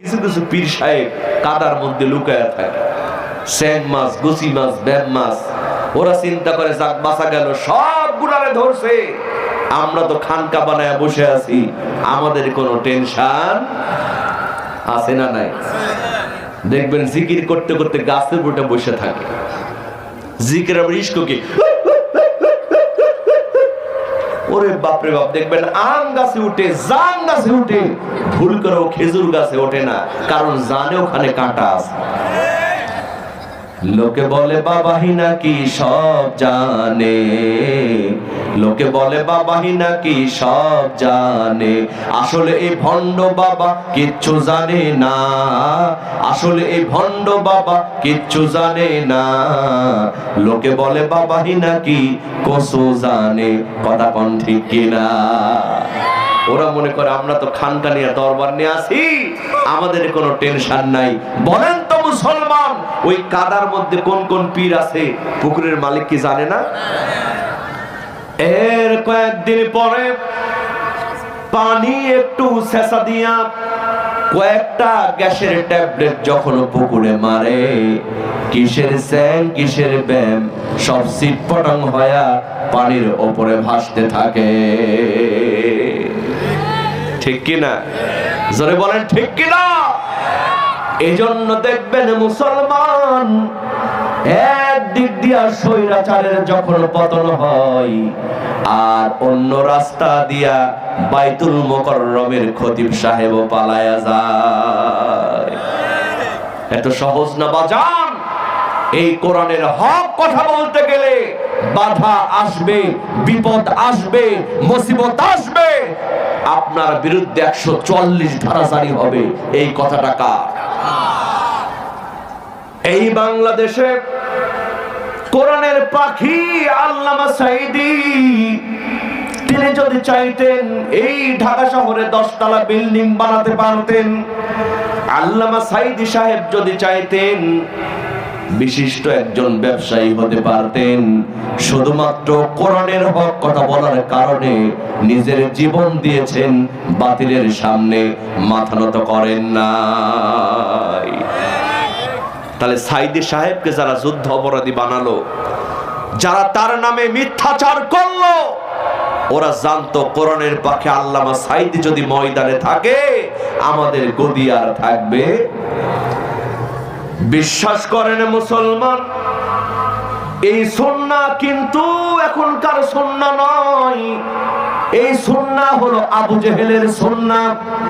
কিছু কিছু পীর সাহেব কাদার মধ্যে লুকায় থাকে। স্যাং মাছ গুচি মাছ ব্যাম মাছ, ওরা চিন্তা করে, যাক, বাঁচা গেল সব গুলারে ধরছে। আমরা তো খানকা বানায় বসে আছি, আমাদের কোনো টেনশন আছে না নাই? দেখবেন জিকির করতে করতে গাছের উপরে বসে থাকে। জিকির আবার ইস্ককে ওরে বাপরে বাপ, দেখবেন আম গাছে উঠে, জাম গাছে উঠে। ভুল করে ও খেজুর গাছে ওঠে না, কারণ জানে ওখানে কাঁটা আছে। লোকে বলে বাবাহি নাকি সব জানে। লোকে বলে বাবাহি নাকি সব জানে। আসলে এই ভণ্ড বাবা কিচ্ছু জানে না। আসলে এই ভণ্ড বাবা কিচ্ছু জানে না। লোকে বলে বাবাহি নাকি কসু জানে। কথা কন ঠিক কিনা? ওরা মনে করে আমরা তো খানকা নিয়ে দরবার নিয়ে আসি। আমাদের কোনো টেনশন নাই। বলেন মুসলমান, ওই কাদার মধ্যে কোন কোন পীর আছে, পুকুরের মালিক কি জানে না? এর কয়েকদিন পরে পানি একটু শেষা দিয়া কয়েকটা গ্যাসের ট্যাবলেট যখন পুকুরে মারে, কিসের স্যাং, কিসের ব্যাম সব সিট পটাং হয়া পানির ওপরে ভাসতে থাকে। ঠিক কিনা? জোরে বলেন, ঠিক কিনা? এজন্য দেখবেন মুসলমান একদিক দিয়া স্বৈরাচারের যখন পতন হয়, আর অন্য রাস্তা দিয়া বাইতুল মোকররমের খতিব সাহেব পালায়া যায়। এত সহজ না বাজান? এই কোরআনের হক কথা বলতে গেলে বাধা আসবে, বিপদ আসবে, মুসিবত আসবে। আপনার বিরুদ্ধে একশো চল্লিশ ধারা জারি হবে, এই কথাটা কার? এই বাংলাদেশে কোরআনের পাখি আল্লামা সাইদি তিনি যদি চাইতেন এই ঢাকা শহরে দশতলা বিল্ডিং বানাতে পারতেন, আল্লামা সাইদি সাহেব যদি চাইতেন বিশিষ্ট একজন ব্যবসায়ী হতে পারতেন, শুধুমাত্র কোরআনের হক কথা বলার কারণে নিজের জীবন দিয়েছেন, বাতিলের সামনে মাথা নত করেন নাই তাহলে সাইদি সাহেবকে যারা যুদ্ধ অপরাধী বানালো, যারা তার নামে মিথ্যাচার করল, ওরা জানতো কোরআনের পাখে আল্লামা সাইদি যদি ময়দানে থাকে, আমাদের গদি আর থাকবে। বিশ্বাস করেন মুসলমান, এই সন্না কিন্তু এখনকার সন্না নয়, এই সন্না হলো আবু জেহেলের সন্না।